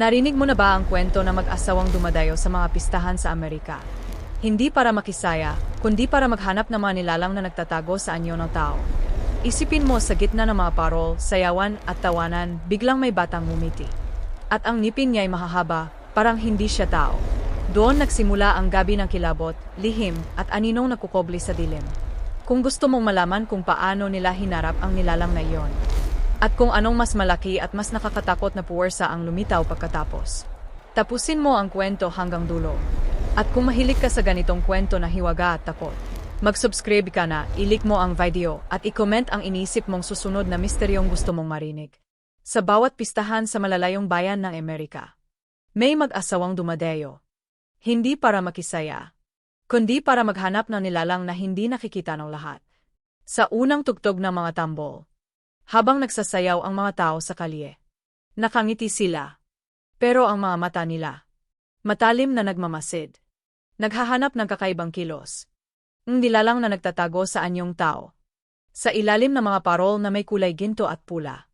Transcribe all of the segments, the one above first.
Narinig mo na ba ang kwento na mag-asawang dumadayo sa mga pistahan sa Amerika? Hindi para makisaya, kundi para maghanap ng mga nilalang na nagtatago sa anyo ng tao. Isipin mo sa gitna ng mga parol, sayawan at tawanan, biglang may batang ngumiti. At ang ngipin niya ay mahahaba, parang hindi siya tao. Doon nagsimula ang gabi ng kilabot, lihim, at aninong nakukobli sa dilim. Kung gusto mong malaman kung paano nila hinarap ang nilalang na iyon, at kung anong mas malaki at mas nakakatakot na puwersa ang lumitaw pagkatapos. Tapusin mo ang kwento hanggang dulo. At kung mahilig ka sa ganitong kwento na hiwaga at takot, mag-subscribe ka na, ilik mo ang video, at i-comment ang inisip mong susunod na misteryong gusto mong marinig. Sa bawat pistahan sa malalayong bayan ng Amerika, may mag-asawang dumadeyo. Hindi para makisaya, kundi para maghanap ng nilalang na hindi nakikita ng lahat. Sa unang tugtog ng mga tambol, habang nagsasayaw ang mga tao sa kalye. Nakangiti sila. Pero ang mga mata nila, matalim na nagmamasid. Naghahanap ng kakaibang kilos. Ang nilalang na nagtatago sa anyong tao. Sa ilalim ng mga parol na may kulay ginto at pula.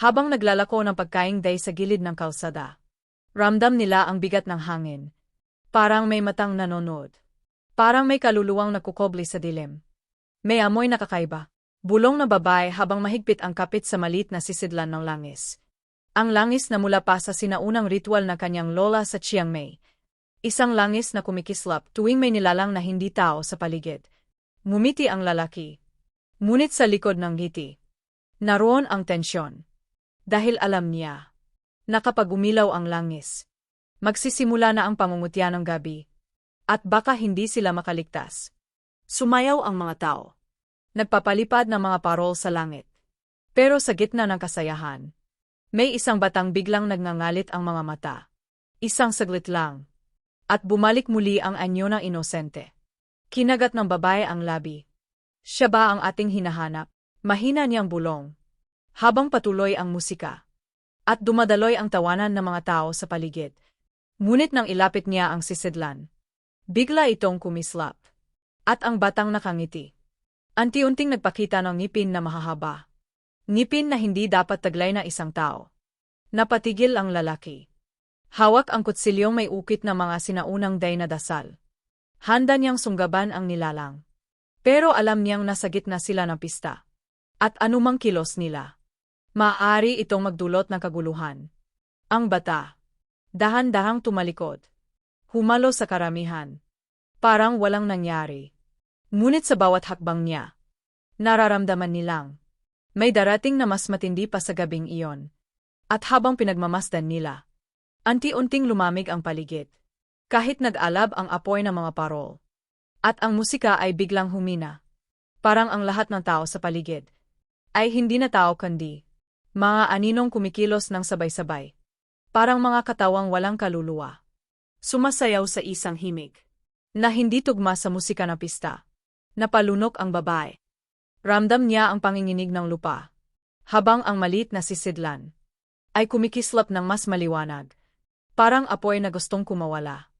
Habang naglalako ng pagkaing day sa gilid ng kalsada. Ramdam nila ang bigat ng hangin. Parang may matang nanonood. Parang may kaluluwang nakukobli sa dilim. May amoy na kakaiba. Bulong na babae habang mahigpit ang kapit sa malit na sisidlan ng langis. Ang langis na mula pa sa sinaunang ritual na kanyang lola sa Chiang Mai. Isang langis na kumikislap tuwing may nilalang na hindi tao sa paligid. Ngumiti ang lalaki. Ngunit sa likod ng ngiti. Naroon ang tensyon. Dahil alam niya. na kapag umilaw ang langis. Magsisimula na ang pangungutya ng gabi. At baka hindi sila makaligtas. Sumayaw ang mga tao. Nagpapalipad ng mga parol sa langit. Pero sa gitna ng kasayahan, may isang batang biglang nagngangalit ang mga mata. Isang saglit lang. At bumalik muli ang anyo ng inosente. Kinagat ng babae ang labi. Siya ba ang ating hinahanap? Mahina niyang bulong. Habang patuloy ang musika. At dumadaloy ang tawanan ng mga tao sa paligid. Ngunit nang ilapit niya ang sisidlan. Bigla itong kumislap. At ang batang nakangiti. Anti-unting nagpakita ng ngipin na mahahaba. Ngipin na hindi dapat taglay na isang tao. Napatigil ang lalaki. Hawak ang kutsilyong may ukit na mga sinaunang day na dasal. Handa niyang sunggaban ang nilalang. Pero alam niyang nasa gitna sila ng pista. At anumang kilos nila. Maaari itong magdulot ng kaguluhan. Ang bata. Dahan-dahang tumalikod. Humalo sa karamihan. Parang walang nangyari. Ngunit sa bawat hakbang niya, nararamdaman nilang, may darating na mas matindi pa sa gabing iyon. At habang pinagmamasdan nila, anti-unting lumamig ang paligid. Kahit nag-alab ang apoy ng mga parol. At ang musika ay biglang humina. Parang ang lahat ng tao sa paligid ay hindi na tao kundi mga aninong kumikilos ng sabay-sabay. Parang mga katawang walang kaluluwa. Sumasayaw sa isang himig na hindi tugma sa musika na pista. Napalunok ang babae. Ramdam niya ang panginginig ng lupa. Habang ang malit na sisidlan ay kumikislap ng mas maliwanag. Parang apoy na gustong kumawala.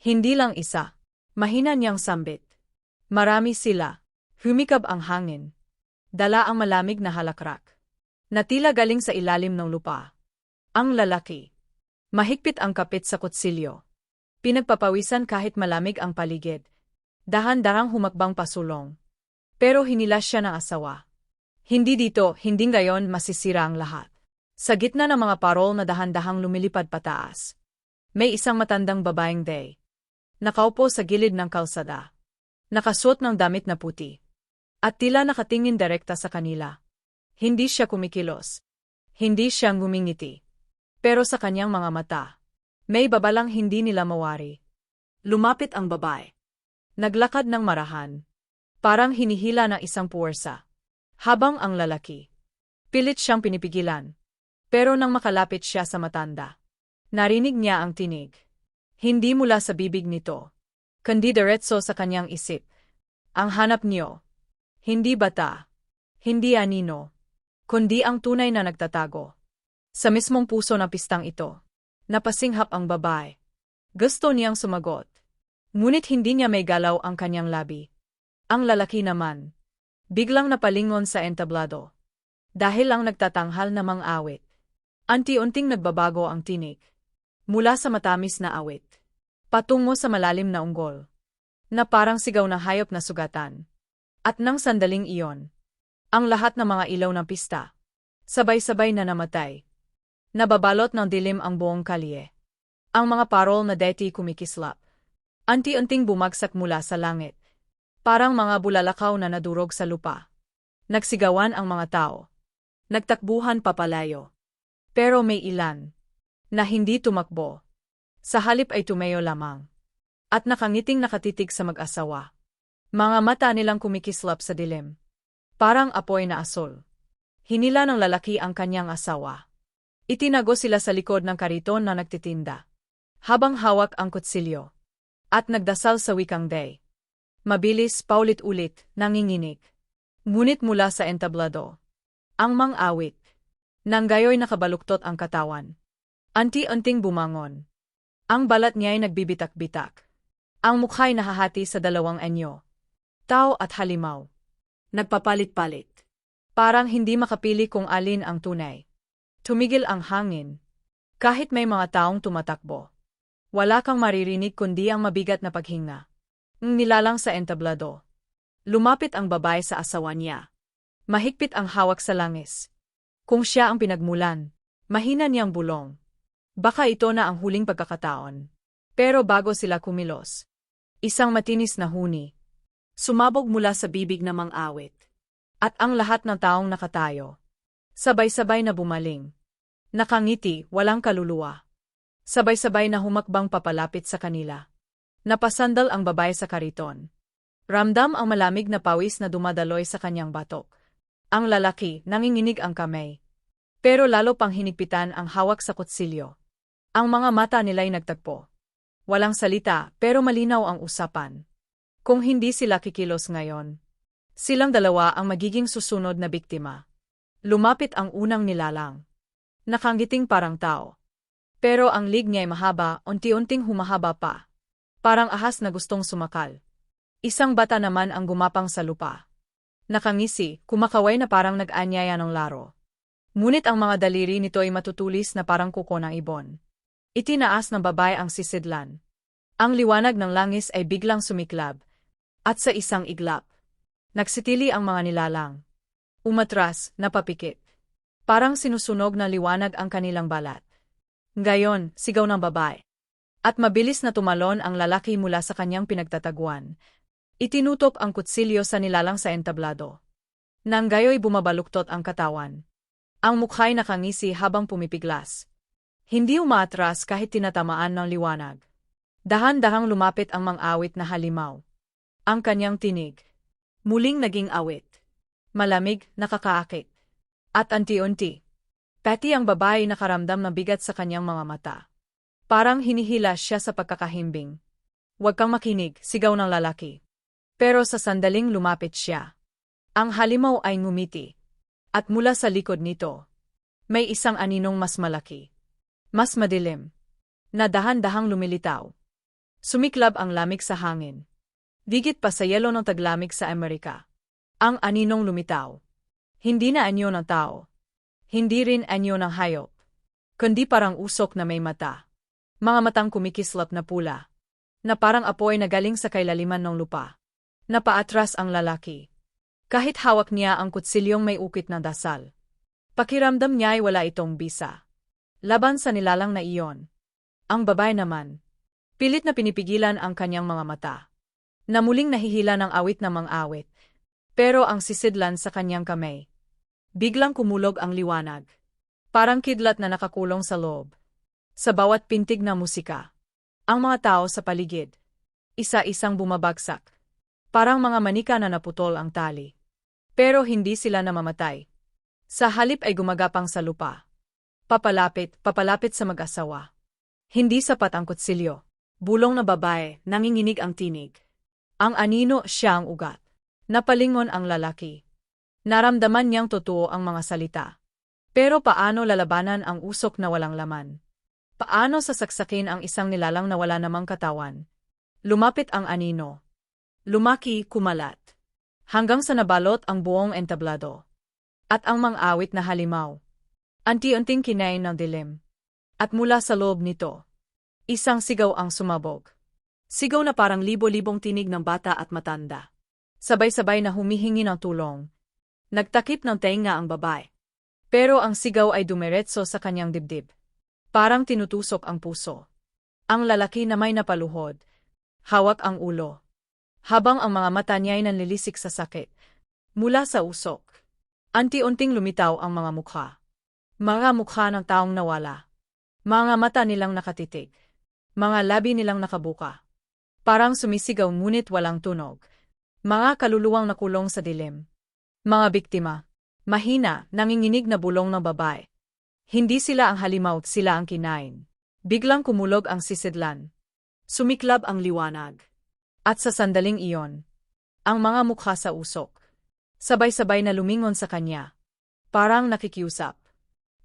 Hindi lang isa. Mahina niyang sambit. Marami sila. Humikab ang hangin. Dala ang malamig na halakrak. Natila galing sa ilalim ng lupa. Ang lalaki. Mahigpit ang kapit sa kutsilyo. Pinagpapawisan kahit malamig ang paligid. Dahan-darang humakbang pasulong. Pero hinilas siya ng asawa. Hindi dito, hindi ngayon masisira ang lahat. Sa gitna ng mga parol na dahan-dahang lumilipad pataas. May isang matandang babaeng day. Nakaupo sa gilid ng kalsada. Nakasuot ng damit na puti. At tila nakatingin direkta sa kanila. Hindi siya kumikilos. Hindi siya ngumingiti. Pero sa kanyang mga mata, may babalang hindi nila mawari. Lumapit ang babae. Naglakad ng marahan. Parang hinihila ng isang puwersa. Habang ang lalaki. Pilit siyang pinipigilan. Pero nang makalapit siya sa matanda. Narinig niya ang tinig. Hindi mula sa bibig nito. Kundi diretso sa kanyang isip. Ang hanap niyo. Hindi bata. Hindi anino. Kundi ang tunay na nagtatago. Sa mismong puso na pistang ito. Napasinghap ang babae. Gusto niyang sumagot. Ngunit hindi niya may galaw ang kanyang labi. Ang lalaki naman. Biglang napalingon sa entablado. Dahil ang nagtatanghal na mang awit. Anti-unting nagbabago ang tinig. Mula sa matamis na awit. Patungo sa malalim na unggol. Na parang sigaw na hayop na sugatan. At nang sandaling iyon, ang lahat ng mga ilaw ng pista, sabay-sabay na namatay. Nababalot ng dilim ang buong kalye. Ang mga parol na deti kumikislap. Anti-unting bumagsak mula sa langit. Parang mga bulalakaw na nadurog sa lupa. Nagsigawan ang mga tao. Nagtakbuhan papalayo. Pero may ilan na hindi tumakbo. Sa halip ay tumayo lamang. At nakangiting nakatitig sa mag-asawa. Mga mata nilang kumikislap sa dilim. Parang apoy na asol. Hinila ng lalaki ang kanyang asawa. Itinago sila sa likod ng kariton na nagtitinda. Habang hawak ang kutsilyo. At nagdasal sa wikang day. Mabilis, paulit-ulit, nanginginig. Ngunit mula sa entablado. Ang mang-awit. Nang gayoy nakabaluktot ang katawan. Anti-unting bumangon. Ang balat niya'y nagbibitak-bitak. Ang mukha'y nahahati sa dalawang anyo. Tao at halimaw. Nagpapalit-palit. Parang hindi makapili kung alin ang tunay. Tumigil ang hangin. Kahit may mga taong tumatakbo. Wala kang maririnig kundi ang mabigat na paghinga. Ng nilalang sa entablado. Lumapit ang babae sa asawa niya. Mahigpit ang hawak sa langis. Kung siya ang pinagmulan, mahina niyang bulong. Baka ito na ang huling pagkakataon. Pero bago sila kumilos, isang matinis na huni, Sumabog mula sa bibig ng mang-awit. At ang lahat ng taong nakatayo. Sabay-sabay na bumaling. Nakangiti, walang kaluluwa. Sabay-sabay na humakbang papalapit sa kanila. Napasandal ang babae sa kariton. Ramdam ang malamig na pawis na dumadaloy sa kanyang batok. Ang lalaki, nanginginig ang kamay. Pero lalo pang hinigpitan ang hawak sa kutsilyo. Ang mga mata nila'y nagtagpo. Walang salita, pero malinaw ang usapan. Kung hindi sila kikilos ngayon, silang dalawa ang magiging susunod na biktima. Lumapit ang unang nilalang. Nakangiting parang tao. Pero ang lig niya'y mahaba, unti-unting humahaba pa. Parang ahas na gustong sumakal. Isang bata naman ang gumapang sa lupa. Nakangisi, kumakaway na parang nag-anyaya ng laro. Ngunit ang mga daliri nito ay matutulis na parang kuko ng ibon. Itinaas ng babae ang sisidlan. Ang liwanag ng langis ay biglang sumiklab, at sa isang iglap, nagsitili ang mga nilalang. Umatras, napapikit. Parang sinusunog na liwanag ang kanilang balat. Gayon, sigaw ng babae. At mabilis na tumalon ang lalaki mula sa kanyang pinagtataguan. Itinutok ang kutsilyo sa nilalang sa entablado. Nang gayoy bumabaluktot ang katawan. Ang mukha'y nakangisi habang pumipiglas. Hindi umaatras kahit tinatamaan ng liwanag. Dahan-dahang lumapit ang mang-awit na halimaw. Ang kanyang tinig. Muling naging awit. Malamig, nakakaakit. At anti-unti. Pati ang babae nakaramdam ng bigat sa kanyang mga mata. Parang hinihila siya sa pagkakahimbing. Huwag kang makinig, sigaw ng lalaki. Pero sa sandaling lumapit siya. Ang halimaw ay ngumiti. At mula sa likod nito, may isang aninong mas malaki. Mas madilim. Na dahan-dahang lumilitaw. Sumiklab ang lamig sa hangin. Digit pa sa yelo ng taglamig sa Amerika. Ang aninong lumitaw. Hindi na anyo ng tao. Hindi rin anyo ng hayop. Kundi parang usok na may mata. Mga matang kumikislap na pula. Na parang apoy na galing sa kailaliman ng lupa. Napaatras ang lalaki. Kahit hawak niya ang kutsilyong may ukit na dasal. Pakiramdam niya ay wala itong bisa. Laban sa nilalang na iyon. Ang babae naman. Pilit na pinipigilan ang kanyang mga mata na muling nahihila ng awit na mang-awit. Pero ang sisidlan sa kanyang kamay. Biglang kumulog ang liwanag. Parang kidlat na nakakulong sa loob. Sa bawat pintig na musika. Ang mga tao sa paligid. Isa-isang bumabagsak. Parang mga manika na naputol ang tali. Pero hindi sila namamatay. Sa halip ay gumagapang sa lupa. Papalapit, papalapit sa mag-asawa. Hindi sapat ang kutsilyo. Bulong na babae, nanginginig ang tinig. Ang anino siya ang ugat. Napalingon ang lalaki. Naramdaman niyang totoo ang mga salita. Pero paano lalabanan ang usok na walang laman? Paano sasaksakin ang isang nilalang na wala namang katawan? Lumapit ang anino. Lumaki, kumalat. Hanggang sa nabalot ang buong entablado. At ang mang-awit na halimaw. Anti-unting kinain ng dilim. At mula sa loob nito, Isang sigaw ang sumabog. Sigaw na parang libo-libong tinig ng bata at matanda. Sabay-sabay na humihingi ng tulong. Nagtakip ng tenga ang babae. Pero ang sigaw ay dumiretso sa kanyang dibdib. Parang tinutusok ang puso. Ang lalaki na may napaluhod. Hawak ang ulo. Habang ang mga mata niya ay nanlilisik sa sakit. Mula sa usok. Anti-unting lumitaw ang mga mukha. Mga mukha ng taong nawala. Mga mata nilang nakatitig. Mga labi nilang nakabuka. Parang sumisigaw ngunit walang tunog. Mga kaluluwang nakulong sa dilim. Mga biktima. Mahina, nanginginig na bulong ng babae. Hindi sila ang halimaw, sila ang kinain. Biglang kumulog ang sisidlan. Sumiklab ang liwanag. At sa sandaling iyon, ang mga mukha sa usok. Sabay-sabay na lumingon sa kanya. Parang nakikiusap.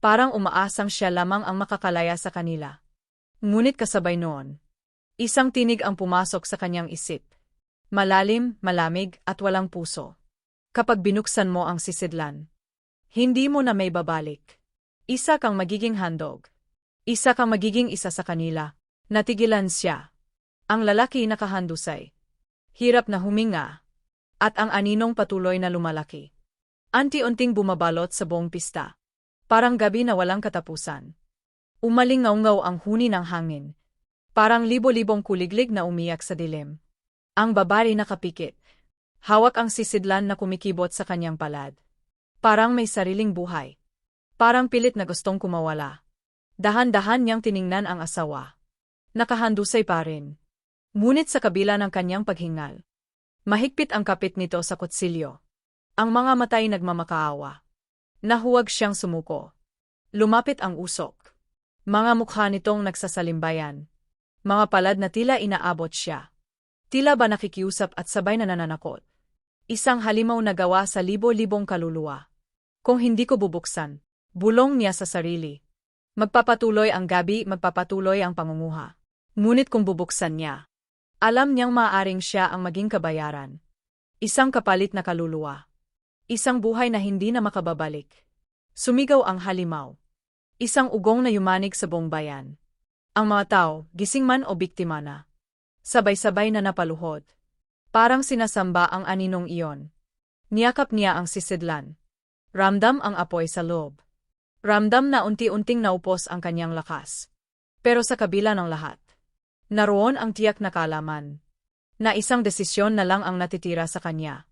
Parang umaasang siya lamang ang makakalaya sa kanila. Ngunit kasabay noon, isang tinig ang pumasok sa kanyang isip. Malalim, malamig, at walang puso. Kapag binuksan mo ang sisidlan, hindi mo na may babalik. Isa kang magiging handog. Isa kang magiging isa sa kanila. Natigilan siya. Ang lalaki nakahandusay. Hirap na huminga. At ang aninong patuloy na lumalaki. Anti-unting bumabalot sa buong pista. Parang gabi na walang katapusan. Umalingaw-ngaw ang huni ng hangin. Parang libo-libong kuliglig na umiyak sa dilim. Ang babae nakapikit. Hawak ang sisidlan na kumikibot sa kanyang palad. Parang may sariling buhay. Parang pilit na gustong kumawala. Dahan-dahan niyang tiningnan ang asawa. Nakahandusay pa rin. Ngunit sa kabila ng kanyang paghingal. Mahigpit ang kapit nito sa kutsilyo. Ang mga matay nagmamakaawa. Nahuwag siyang sumuko. Lumapit ang usok. Mga mukha nitong nagsasalimbayan. Mga palad na tila inaabot siya. Tila ba nakikiusap at sabay na nananakot. Isang halimaw na gawa sa libo-libong kaluluwa. Kung hindi ko bubuksan, bulong niya sa sarili. Magpapatuloy ang gabi, magpapatuloy ang pangunguha. Ngunit kung bubuksan niya, alam niyang maaaring siya ang maging kabayaran. Isang kapalit na kaluluwa. Isang buhay na hindi na makababalik. Sumigaw ang halimaw. Isang ugong na yumanig sa buong bayan. Ang mga tao, gising man o biktima na. Sabay-sabay na napaluhod. Parang sinasamba ang aninong iyon. Niyakap niya ang sisidlan. Ramdam ang apoy sa loob. Ramdam na unti-unting naupos ang kanyang lakas. Pero sa kabila ng lahat, naroon ang tiyak na kalaman. Na isang desisyon na lang ang natitira sa kanya.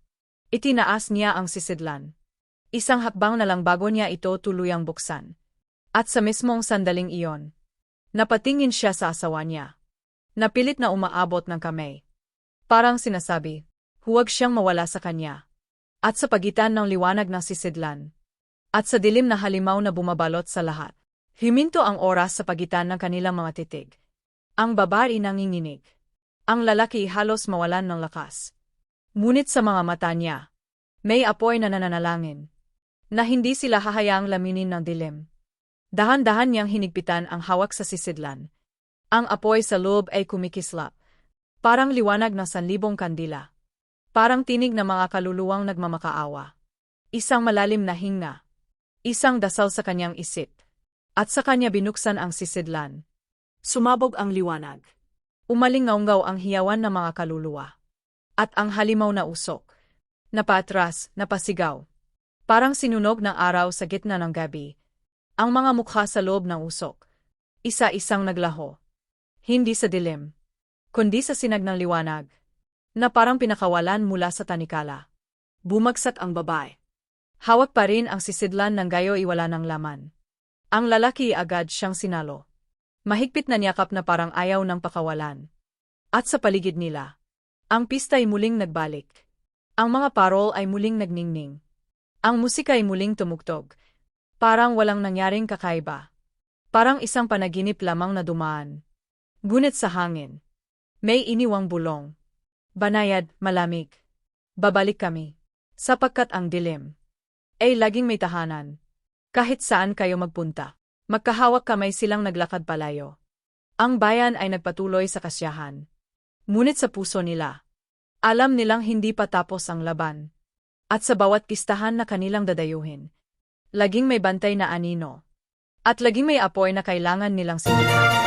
Itinaas niya ang sisidlan. Isang hakbang na lang bago niya ito tuluyang buksan. At sa mismong sandaling iyon, napatingin siya sa asawa niya. Napilit na umaabot ng kamay. Parang sinasabi, huwag siyang mawala sa kanya. At sa pagitan ng liwanag ng sisidlan. At sa dilim na halimaw na bumabalot sa lahat. Himinto ang oras sa pagitan ng kanilang mga titig. Ang babae nanginginig. Ang lalaki halos mawalan ng lakas. Ngunit sa mga mata niya, may apoy na nananalangin. Na hindi sila hahayaang laminin ng dilim. Dahan-dahan niyang hinigpitan ang hawak sa sisidlan. Ang apoy sa loob ay kumikislap. Parang liwanag ng sanlibong kandila. Parang tinig na mga kaluluwang nagmamakaawa. Isang malalim na hinga. Isang dasal sa kanyang isip. At sa kanya binuksan ang sisidlan. Sumabog ang liwanag. Umalingaw ang hiyawan ng mga kaluluwa. At ang halimaw na usok. Napatras, napasigaw. Parang sinunog ng araw sa gitna ng gabi. Ang mga mukha sa loob ng usok. Isa-isang naglaho. Hindi sa dilim. Kundi sa sinag ng liwanag na parang pinakawalan mula sa tanikala. Bumagsak ang babae. Hawak pa rin ang sisidlan ng gayo iwala ng laman. Ang lalaki agad siyang sinalo. Mahigpit na niyakap na parang ayaw ng pakawalan. At sa paligid nila, ang pista ay muling nagbalik. Ang mga parol ay muling nagningning. Ang musika ay muling tumugtog. Parang walang nangyaring kakaiba. Parang isang panaginip lamang na dumaan. Gunit sa hangin. May iniwang bulong. Banayad, malamig. Babalik kami. Sapagkat ang dilim. Ay laging may tahanan. Kahit saan kayo magpunta. Magkahawak kamay silang naglakad palayo. Ang bayan ay nagpatuloy sa kasyahan. Ngunit sa puso nila. Alam nilang hindi pa tapos ang laban. At sa bawat pistahan na kanilang dadayuhin. Laging may bantay na anino. At laging may apoy na kailangan nilang sindihan.